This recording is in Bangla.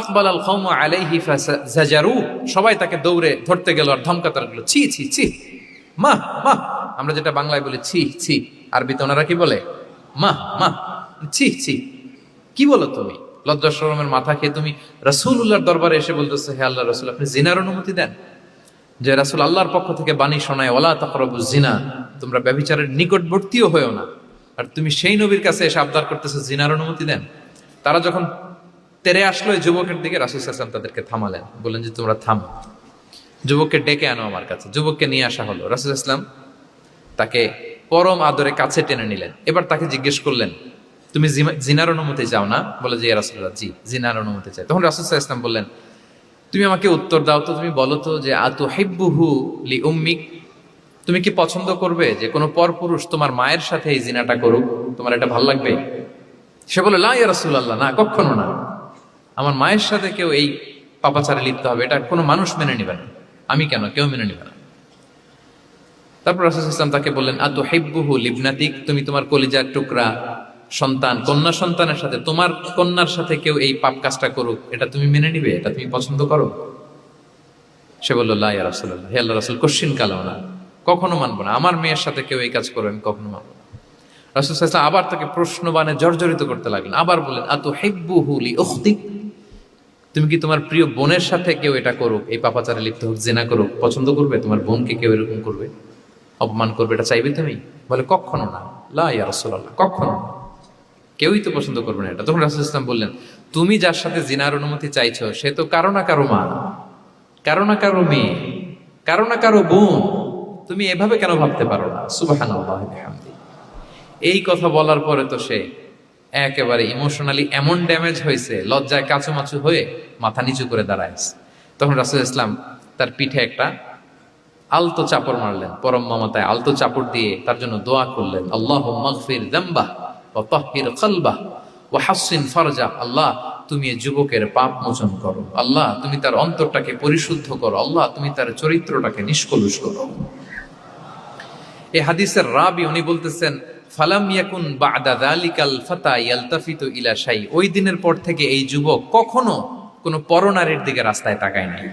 আকবাল আল কৌম আলাইহি ফাজারু সবাই তাকে দৌড়ে ধরতে গেল আর ধমকাতে লাগল, ছি ছি ছি, মা মা। আমরা যেটা বাংলায় বলি, ছি ছি। আরবিতে ওনারা কি বলে? মা মা। ছি ছি। কি বলো তুমি? লজ্জা শরমের মাথা খেয়ে তুমি রাসূলুল্লাহর দরবারে এসে বলতেছে, হে আল্লাহ রাসূল, আপনি জিনার অনুমতি দেন? যে রাসূল আল্লাহর পক্ষ থেকে বাণী শোনায় ওলা তাকরাবু জিনা। তোমরা ব্যভিচারের নিকটবর্তীও হয়েও না। আর তুমি সেই নবীর কাছে এসে আবদার করতেছো, জিনার অনুমতি দেন। তারা যখন তেরে আসলো, এই যুবকের দিকে রাসুল হাসান তাদেরকে থামালেন। বললেন যে, তোমরা থামো। যুবককে ডেকে আনো আমার কাছে। যুবককে নিয়ে আসা হলো। রাসুল তাকে পরম আদরে কাছে টেনে নিলেন। এবার তাকে জিজ্ঞেস করলেন, তুমি জিনার অনুমতি চাও না? বলে যে রাসুল্লাহ জি, জিনার অনুমতি চাই। তখন রাসুল ইসলাম বললেন, তুমি আমাকে উত্তর দাও তো। তুমি বলো তো যে আতু হেব্বুহু লি উম্মিক? তুমি কি পছন্দ করবে যে, কোনো পরপুরুষ তোমার মায়ের সাথে এই জিনাটা করুক? তোমার এটা ভালো লাগবে? সে বলে লা ইয়া রাসূলুল্লাহ, না কখনো না। আমার মায়ের সাথে কেউ এই পাপাচারে লিপ্ত হবে, এটা কোনো মানুষ মেনে নেবে না। আমি কেন? কেউ মেনে নেবে না। তারপর রাসূল ইসলাম তাকে বললেন আতু হেব্বুহু লিবনাতিক? তুমি তোমার কলিজার টুকরা, সন্তান, কন্যা সন্তানের সাথে, তোমার কন্যার সাথে কেউ এই পাপ কাজটা করুক, এটা তুমি মেনে নিবে? এটা তুমি পছন্দ করো? সে বলল, লা ইয়া রাসূলুল্লাহ। হে আল্লাহ রাসূল, কোশ্চিন কালাম না। কখনো মানবো না। আমার মেয়ের সাথে কেউ এই কাজ করবে, আমি কখনো মানবো না। রাসূল ওয়াসাল্লাম আবার তাকে প্রশ্নবাণে জর্জরিত করতে লাগলেন। আবার বললেন আতু হেব্বুহু লি তুমি কি তোমার প্রিয় বোনের সাথে কেউ এটা করুক? এই পাপাচারে লিপ্ত হোক, জেনা করুক, পছন্দ করবে? তোমার বোনকে কেউ এরকম করবে? অপমান করবে? এটা চাইবে তুমি? বলে, কখনো না। লা ইয়া রাসূলুল্লাহ, কখনো কেউই তো পছন্দ করবে না এটা। তখন রাসুল ইসলাম বললেন, তুমি যার সাথে জিনার অনুমতি চাইছো, সে তো কারও না কারও মা। কারও না কারও মেয়ে। কারও না কারও বোন। তুমি এভাবে কেন ভাবতে পারো না? সুবাহান এই কথা বলার পরে তো সে একেবারে ইমোশনালি এমন ড্যামেজ হয়েছে, লজ্জায় কাচুমাচু হয়ে মাথা নিচু করে দাঁড়ায় তখন রাসুল ইসলাম তার পিঠে একটা আলতো চাপড় মারলেন, পরম মমতায় আলতো চাপড় দিয়ে তার জন্য দোয়া করলেন আল্লাহ মগফির দাম্বাহ ও তহির কলবাহ ও হাসিন ফরজা আল্লাহ তুমি যুবকের পাপ মোচন করো, আল্লাহ তুমি তার অন্তরটাকে পরিশুদ্ধ করো, আল্লাহ তুমি তার চরিত্রটাকে নিষ্কলুষ করো। এই হাদিসের রাবি উনি বলতেছেন ফালাম ইয়াকুন বাদা আলিকাল ফাতা ইয়ালতাফিত ইলা শাই। ওই দিনের পর থেকে এই যুবক কখনো কোনো পরনারীর দিকে রাস্তায় তাকায় নাই।